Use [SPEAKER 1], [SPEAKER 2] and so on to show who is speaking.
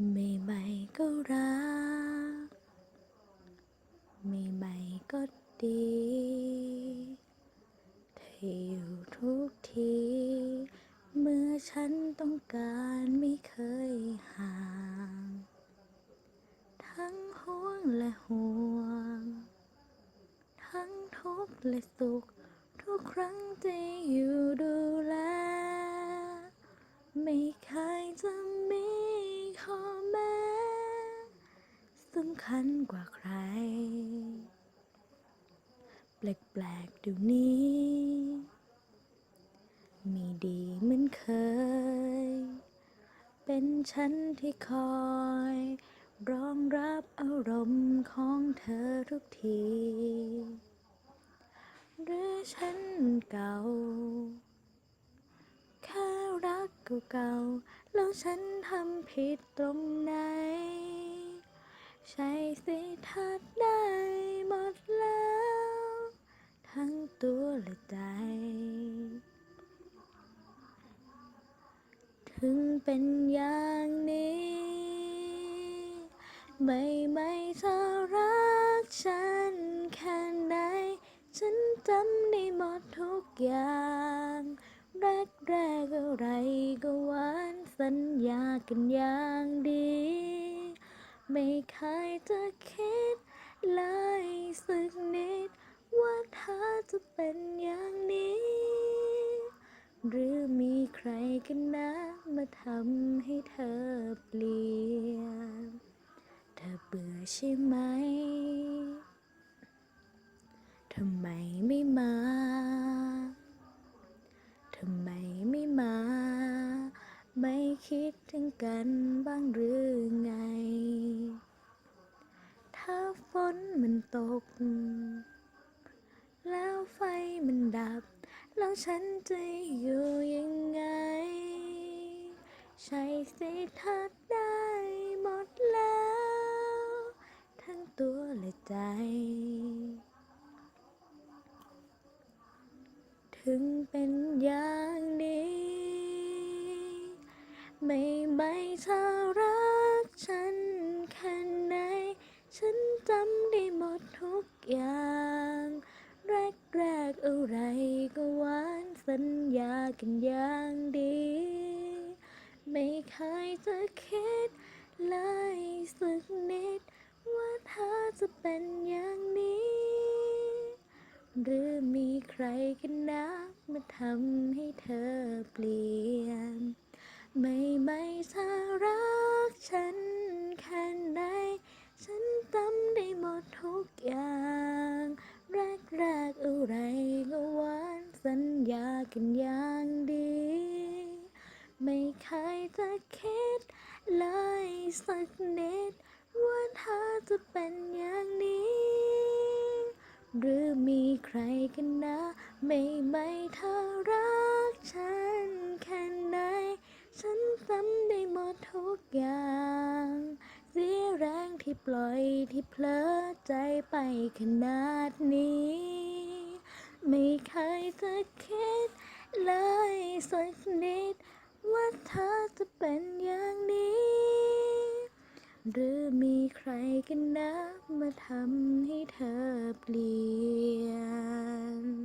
[SPEAKER 1] ไม่ใหม่ก็รัก ไม่ใหม่ก็ดี เธออยู่ทุกที เมื่อฉันต้องการไม่เคยห่าง ทั้งห่วงและห่วง ทั้งทุกข์และสุข ทุกครั้งที่อยู่ดูแล ไม่เคยจะำคัญกว่าใคร แปลกๆเดี๋ยวนี้ มีดีเหมือนเคย เป็นฉันที่คอย รองรับอารมณ์ของเธอทุกที หรือฉันเก่าแค่รักเก่าๆแล้วฉันทำผิดตรงไหน ใช่สิทัดได้หมดแล้ว ทั้งตัวและใจ ถึงเป็นอย่างนี้ ไม่ไม่เธอรักฉันแค่ไหนฉันจำได้หมดทุกอย่างแรกแรกอะไรก็หวานสัญญากันอย่างดี ไม่เคยจะคิดเลยสักนิด ว่าเธอจะเป็นอย่างนี้ หรือมีใครกันนะ มาทำให้เธอเปลี่ยนเธอเบื่อใช่ไหมทำไมไม่มา ถึงกันบ้างหรือไง ถ้าฝนมันตก แล้วไฟมันดับ แล้วฉันจะอยู่ยังไง ใช่สิทัดได้หมดแล้ว ทั้งตัวและใจ ถึงเป็นอย่างนี้ เธอรักฉันแค่ไหน ฉันจำได้หมดทุกอย่าง แรกแรกอะไรก็หวานสัญญากันอย่างดี ไม่เคยจะคิดเลยสักนิด ว่าเธอจะเป็นอย่างนี้ หรือมีใครกันนะมาทำให้เธอเปลี่ยน ไม่ไม่เธอรักฉันแค่ไหนฉันจำได้หมดทุกอย่างแรกแรกอะไรก็หวานสัญญากันอย่างดี ไม่เคยจะคิดเลยสักนิดว่าเธอจะเป็นอย่างนี้ หรือมีใครกันนะ ไม่ไม่เธอรักฉันแค่ไหน ฉันจำได้หมดทุกอย่างเสียแรงที่ปล่อยที่เพลอใจไปขนาดนี้ ไม่เคยจะคิดเลยสักนิด ว่าเธอจะเป็นอย่างนี้ หรือมีใครกันนะมาทำให้เธอเปลี่ยน